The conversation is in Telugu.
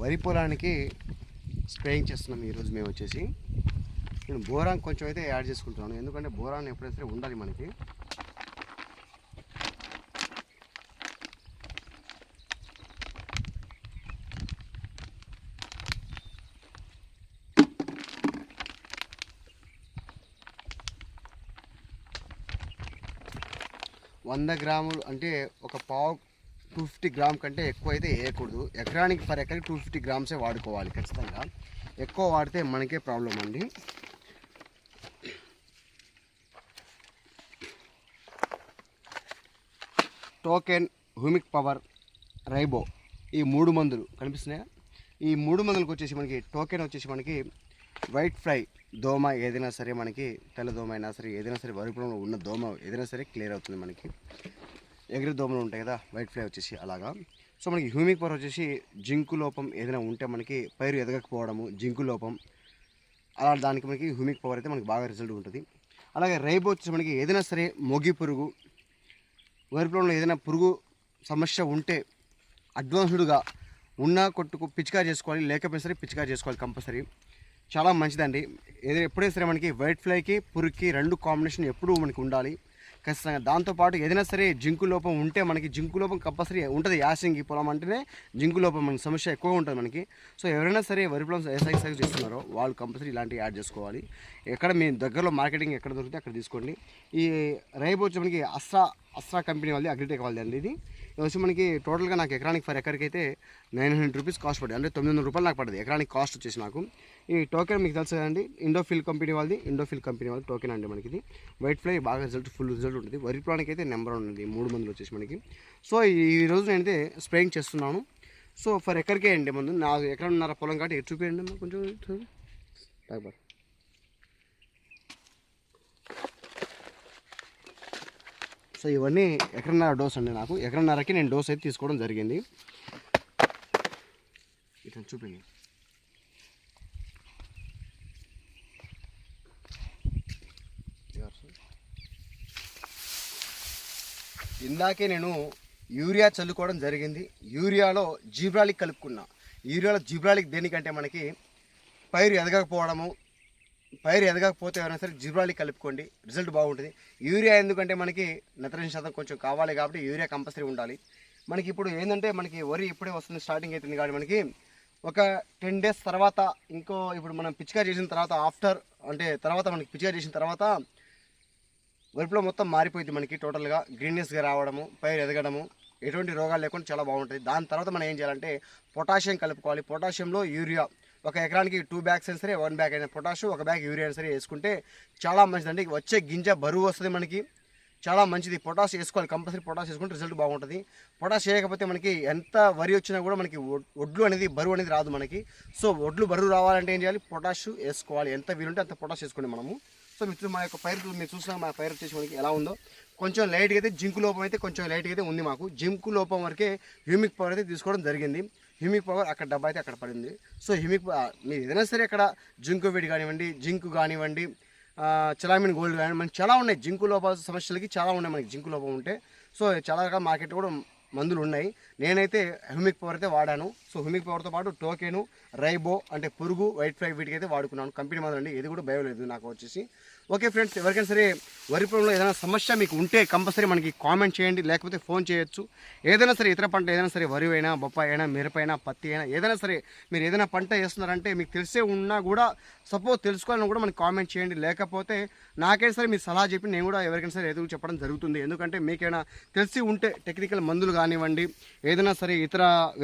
వరి పొలానికి స్ప్రేయింగ్ చేస్తున్నాం ఈరోజు మేము వచ్చేసి. నేను బోరాన్ కొంచెం అయితే యాడ్ చేసుకుంటున్నాను. ఎందుకంటే బోరాన్ ఎప్పుడైతే సరే ఉండాలి మనకి. వంద గ్రాములు అంటే ఒక పావు టూ ఫిఫ్టీ గ్రామ్ కంటే ఎక్కువ అయితే వేయకూడదు. ఎకరానికి పర్ ఎకరానికి టూ ఫిఫ్టీ గ్రామ్సే వాడుకోవాలి ఖచ్చితంగా. ఎక్కువ వాడితే మనకే ప్రాబ్లం అండి. టోకెన్ హ్యూమిక్ పవర్ రైబో ఈ మూడు మందులు కనిపిస్తున్నాయా? ఈ మూడు మందులకు వచ్చేసి మనకి టోకెన్ వచ్చేసి మనకి వైట్ ఫ్లై దోమ ఏదైనా సరే మనకి తెల్ల దోమ అయినా సరే ఏదైనా సరే వరిపురంలో ఉన్న దోమ ఏదైనా సరే క్లియర్ అవుతుంది మనకి. ఎగిరి దోమలు ఉంటాయి కదా వైట్ ఫ్లై వచ్చేసి అలాగా. సో మనకి హ్యూమిక్ పవర్ వచ్చేసి జింకు లోపం ఏదైనా ఉంటే మనకి పైరు ఎదగకపోవడము జింకు లోపం అలా దానికి మనకి హ్యూమిక్ పవర్ అయితే మనకి బాగా రిజల్ట్ ఉంటుంది. అలాగే రైబో వచ్చేసి మనకి ఏదైనా సరే మొగి పురుగు వరి పొలంలో ఏదైనా పురుగు సమస్య ఉంటే అడ్వాన్స్డ్గా ఉన్నా కొట్టుకు పిచికా చేసుకోవాలి లేకపోయినా సరే పిచికా చేసుకోవాలి కంపల్సరీ. చాలా మంచిదండి. ఏదైనా ఎప్పుడైనా సరే మనకి వైట్ ఫ్లైకి పురుగుకి రెండు కాంబినేషన్ ఎప్పుడూ మనకి ఉండాలి. ఖచ్చితంగా. దాంతోపాటు ఏదైనా సరే జింకు లోపం ఉంటే మనకి జింకు లోపం కంపల్సరీ ఉంటుంది. యాసింగి పొలం అంటేనే జింకు లోపం మనకి సమస్య ఎక్కువ ఉంటుంది మనకి. సో ఎవరైనా సరే వరి పొలం ఎక్సర్సైజ్ చేస్తున్నారో వాళ్ళు కంపల్సరీ ఇలాంటివి యాడ్ చేసుకోవాలి. ఎక్కడ మీ దగ్గరలో మార్కెటింగ్ ఎక్కడ దొరికితే అక్కడ తీసుకోండి. ఈ రైబు వచ్చి మనకి అస్సా అస్రా కంపెనీ వాళ్ళది అగ్రిటెక్ వాళ్ళది అండి ఇది. వచ్చి మనకి టోటల్గా నాకు ఎకరానికి ఫర్ ఎకర్కి అయితే నైన్ హండ్రెడ్ రూపీస్ కాస్ట్ పడింది అంటే తొమ్మిది వందల రూపాయలు నాకు పడింది ఎకరానికి కాస్ట్ వచ్చేసి నాకు. ఈ టోకెన్ మీకు తెలుసు కదండి ఇండోఫిల్ కంపెనీ వాళ్ళది ఇండోఫిల్ కంపెనీ వాళ్ళది టోకెన్ అండి మనకి ఇది వైట్ ఫ్లై బాగా రిజల్ట్ ఫుల్ రిజల్ట్ ఉంటుంది. వరి ప్లానికి అయితే నెంబర్ ఉంది మూడు మందులు వచ్చేసి మనకి. సో ఈ రోజు నేనైతే స్ప్రేయింగ్ చేస్తున్నాను. సో ఫర్ ఎకర్కే అండి ముందు. నా ఎకరన్నర పొలం కాబట్టి ఎటు చూపించండి అమ్మా? కొంచెం సో ఇవన్నీ ఎకరన్నర డోస్ అండి నాకు. ఎకరన్నరకి నేను డోస్ అయితే తీసుకోవడం జరిగింది. ఇట్లా చూపింది ఇందాకే నేను యూరియా చల్లుకోవడం జరిగింది. యూరియాలో జీబ్రాలిక్ కలుపుకున్నా. యూరియాలో జీబ్రాలిక్ దేనికంటే మనకి పైరు ఎదగకపోవడము పైరు ఎదగకపోతే ఎవరైనా సరే జిబ్రాలి కలుపుకోండి. రిజల్ట్ బాగుంటుంది. యూరియా ఎందుకంటే మనకి నత్రజని శాతం కొంచెం కావాలి కాబట్టి యూరియా కంపల్సరీ ఉండాలి. మనకి ఇప్పుడు ఏంటంటే మనకి వరి ఇప్పుడే వస్తుంది స్టార్టింగ్ అవుతుంది కాబట్టి మనకి ఒక టెన్ డేస్ తర్వాత ఇంకో ఇప్పుడు మనం పిచికా చేసిన తర్వాత ఆఫ్టర్ అంటే తర్వాత మనకి పిచికా చేసిన తర్వాత వరిపులో మొత్తం మారిపోయింది మనకి టోటల్గా. గ్రీన్నెస్గా రావడము పైరు ఎదగడము ఎటువంటి రోగాలు లేకుండా చాలా బాగుంటుంది. దాని తర్వాత మనం ఏం చేయాలంటే పొటాషియం కలుపుకోవాలి. పొటాషియంలో యూరియా ఒక ఎకరానికి టూ బ్యాగ్స్ అయినా సరే వన్ బ్యాగ్ అయినా పొటాషు ఒక బ్యాగ్ యూరియా అయినా సరే వేసుకుంటే చాలా మంచిదండి. వచ్చే గింజ బరువు వస్తుంది మనకి. చాలా మంచిది. పొటాష్ వేసుకోవాలి. కంపల్సరీ పొటాష్ వేసుకుంటే రిజల్ట్ బాగుంటుంది. పొటాష్ వేయకపోతే మనకి ఎంత వరి వచ్చినా కూడా మనకి ఒడ్లు అనేది బరువు అనేది రాదు మనకి. సో ఒడ్లు బరువు రావాలంటే ఏం చేయాలి? పొటాష్ వేసుకోవాలి. ఎంత వీలుంటే అంత పొటాష్ వేసుకోండి మనము. సో మిత్రులు మా యొక్క పైరు మీరు చూసినా మా పైరు వచ్చేసి మనకి ఎలా ఉందో. కొంచెం లైట్గా అయితే జింకు లోపం అయితే కొంచెం లైట్గా అయితే ఉంది మాకు. జింకు లోపం వరకే హ్యూమిక్ పవర్ అయితే తీసుకోవడం జరిగింది. హ్యూమిక్ పవర్ అక్కడ డబ్బా అయితే అక్కడ పడింది. సో హ్యూమిక్ మీరు ఏదైనా సరే అక్కడ జింకు వేడి కానివ్వండి జింకు కానివ్వండి ఆ, చలామిన్ గోల్డ్ కానీ మనకి చాలా ఉన్నాయి. జింకు లోపాల సమస్యలకి చాలా ఉన్నాయి మనకి జింకు లోపం ఉంటే. సో చాలా రకాల మార్కెట్ కూడా మందులు ఉన్నాయి నేనైతే హ్యూమిక్ పవర్ అయితే వాడాను. సో హ్యూమిక్ పవర్తో పాటు టోకెను రైబో అంటే పురుగు వైట్ ఫ్లై వీటికి అయితే వాడుకున్నాను. కంపెనీ మందులు అండి ఇది కూడా బయోలేదు నాకు వచ్చేసి. ఓకే ఫ్రెండ్స్ ఎవరికైనా సరే వరి పొలంలో ఏదైనా సమస్య మీకు ఉంటే కంపల్సరీ మనకి కామెంట్ చేయండి లేకపోతే ఫోన్ చేయొచ్చు. ఏదైనా సరే ఇతర పంట ఏదైనా సరే వరి అయినా బొప్పాయి అయినా మిరప అయినా పత్తి అయినా ఏదైనా సరే మీరు ఏదైనా పంట వేస్తున్నారంటే మీకు తెలిసే ఉన్నా కూడా సపోజ్ తెలుసుకోవాలని కూడా మనకి కామెంట్ చేయండి. లేకపోతే నాకైనా సరే మీరు సలహా చెప్పి నేను కూడా ఎవరికైనా సరే ఎదుగు చెప్పడం జరుగుతుంది. ఎందుకంటే మీకైనా తెలిసి ఉంటే టెక్నికల్ మందులు కానివ్వండి ఏదైనా సరే ఇతర